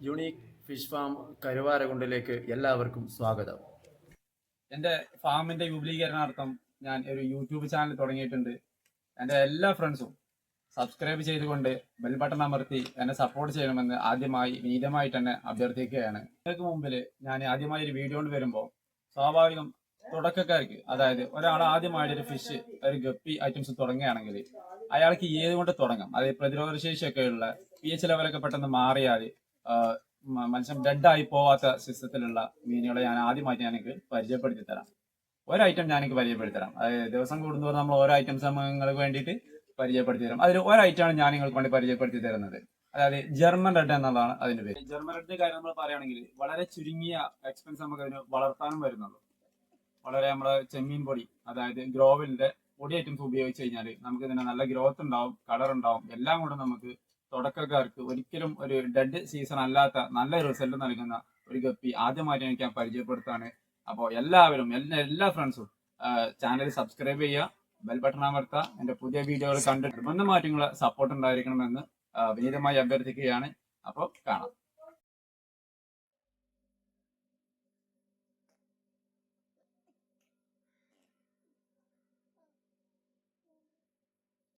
Unique fish farm കരുവാരകുണ്ടിലേക്ക് എല്ലാവർക്കും സ്വാഗതം. എന്റെ ഫാമിന്റെ വിപുലീകരണാർത്ഥം ഞാൻ ഒരു യൂട്യൂബ് ചാനൽ തുടങ്ങിയിട്ടുണ്ട്. എന്റെ എല്ലാ ഫ്രണ്ട്സും സബ്സ്ക്രൈബ് ചെയ്തുകൊണ്ട് ബെൽ ബട്ടൺ അമർത്തി എന്നെ സപ്പോർട്ട് ചെയ്യണമെന്ന് ആദ്യമായി വിനീതമായി തന്നെ അഭ്യർത്ഥിക്കുകയാണ്. നിങ്ങൾക്ക് മുമ്പിൽ ഞാൻ ആദ്യമായി ഒരു വീഡിയോ കൊണ്ട് വരുമ്പോൾ സ്വാഭാവികം തുടക്കക്കാർക്ക് അതായത് ഒരാൾ ആദ്യമായിട്ട് ഒരു ഫിഷ് ഒരു ഗപ്പി ഐറ്റംസ് തുടങ്ങുകയാണെങ്കിൽ അയാൾക്ക് ഏത് കൊണ്ട് തുടങ്ങാം? അതായത് പ്രതിരോധ ശേഷിയൊക്കെ ഉള്ള പി എച്ച് ലെവലൊക്കെ പെട്ടെന്ന് മാറിയാൽ മ- ഡെഡായി പോവാത്ത സിസ്റ്റത്തിലുള്ള മീനുകളെ ഞാൻ ആദ്യമായിട്ട് ഞാനിക്ക് പരിചയപ്പെടുത്തി തരാം. ഒരു ഐറ്റം ഞാനിക്ക് പരിചയപ്പെടുത്തി തരാം. അതായത് ദിവസം കൂടുന്തോറും നമ്മൾ ഓരോ ഐറ്റം നിങ്ങൾക്ക് വേണ്ടിയിട്ട് പരിചയപ്പെടുത്തി തരാം. അതിൽ ഒരു ഐറ്റമാണ് ഞാൻ നിങ്ങൾക്ക് വേണ്ടി പരിചയപ്പെടുത്തി തരുന്നത്. അതായത് ജർമ്മൻ റെഡ് എന്നുള്ളതാണ് അതിന്റെ പേര്. ജർമ്മൻ റെഡ് കാര്യം നമ്മൾ പറയുകയാണെങ്കിൽ വളരെ ചുരുങ്ങിയ എക്സ്പെൻസ് നമുക്ക് അതിന് വളർത്താനും വരുന്നുള്ളൂ. വളരെ നമ്മുടെ ചെമ്മീൻ പൊടി അതായത് ഗ്രോവലിന്റെ പൊടി ഐറ്റംസ് ഉപയോഗിച്ച് കഴിഞ്ഞാൽ നമുക്ക് ഇതിന് നല്ല ഗ്രോത്ത് ഉണ്ടാവും കളർ ഉണ്ടാവും എല്ലാം കൂടെ നമുക്ക് തുടക്കക്കാർക്ക് ഒരിക്കലും ഒരു ഡെഡ് സീസൺ അല്ലാത്ത നല്ല റിസൾട്ട് നൽകുന്ന ഒരു ഗപ്പി ആദ്യമായിട്ട് എനിക്ക് ഞാൻ പരിചയപ്പെടുത്താണ്. അപ്പോൾ എല്ലാവരും എല്ലാ എല്ലാ ഫ്രണ്ട്സും ചാനൽ സബ്സ്ക്രൈബ് ചെയ്യുക ബെൽ ബട്ടൺ അമർത്തുക എന്റെ പുതിയ വീഡിയോകൾ കണ്ടിട്ട് നിർബന്ധമായിട്ടുള്ള സപ്പോർട്ട് ഉണ്ടായിരിക്കണമെന്ന് വിനീതമായി അഭ്യർത്ഥിക്കുകയാണ്. അപ്പോൾ കാണാം.